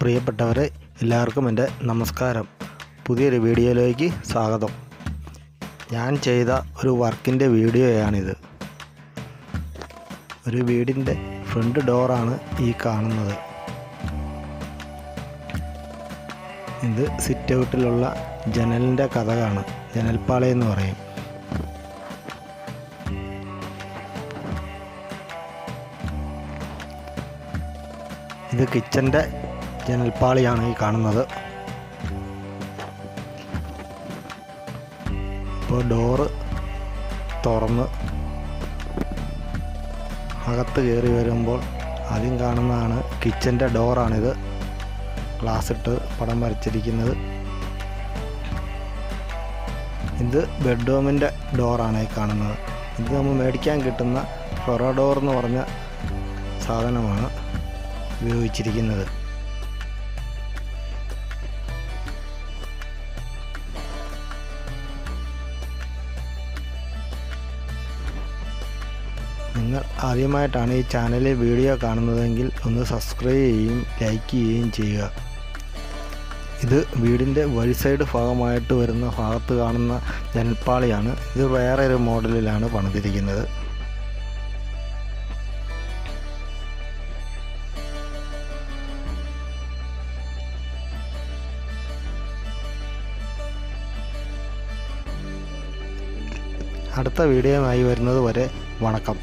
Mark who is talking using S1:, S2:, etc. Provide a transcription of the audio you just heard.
S1: പ്രിയപ്പെട്ടവരെ എല്ലാവർക്കും എന്റെ നമസ്കാരം. പുതിയൊരു വീഡിയോയിലേക്ക് സ്വാഗതം. ഞാൻ ചെയ്ത ഒരു വർക്കിന്റെ വീഡിയോയാണിത്. ഒരു വീടിന്റെ ഫ്രണ്ട് ഡോറാണ് ഈ കാണുന്നത്. ഇത് സിറ്റ് ഔട്ടിലുള്ള ജനലിന്റെ കഥകാണ് ജനൽപ്പാളയെന്ന് പറയും. ഇത് കിച്ചന്റെ ജനൽപ്പാളിയാണ് ഈ കാണുന്നത്. ഇപ്പോൾ ഡോറ് തുറന്ന് അകത്ത് കയറി വരുമ്പോൾ ആദ്യം കാണുന്നതാണ് കിച്ചന്റെ ഡോറാണിത്. ഗ്ലാസ് ഇട്ട് പടം വരച്ചിരിക്കുന്നത്. ഇത് ബെഡ്റൂമിന്റെ ഡോറാണ് ഈ കാണുന്നത്. ഇത് നമ്മൾ മേടിക്കാൻ കിട്ടുന്ന ഫെറോ ഡോർ എന്ന് പറഞ്ഞ സാധനമാണ് ഉപയോഗിച്ചിരിക്കുന്നത്. നിങ്ങൾ ആദ്യമായിട്ടാണ് ഈ ചാനലിൽ വീഡിയോ കാണുന്നതെങ്കിൽ ഒന്ന് സബ്സ്ക്രൈബ് ചെയ്യുകയും ലൈക്ക് ചെയ്യുകയും ചെയ്യുക. ഇത് വീടിന്റെ വഴി സൈഡ് ഭാഗമായിട്ട് വരുന്ന ഭാഗത്ത് കാണുന്ന ജനൽപ്പാളിയാണ്. ഇത് വേറെ ഒരു മോഡലിലാണ് പണിതിരിക്കുന്നത്. അടുത്ത വീഡിയോയുമായി വരുന്നത് വരെ വണക്കം.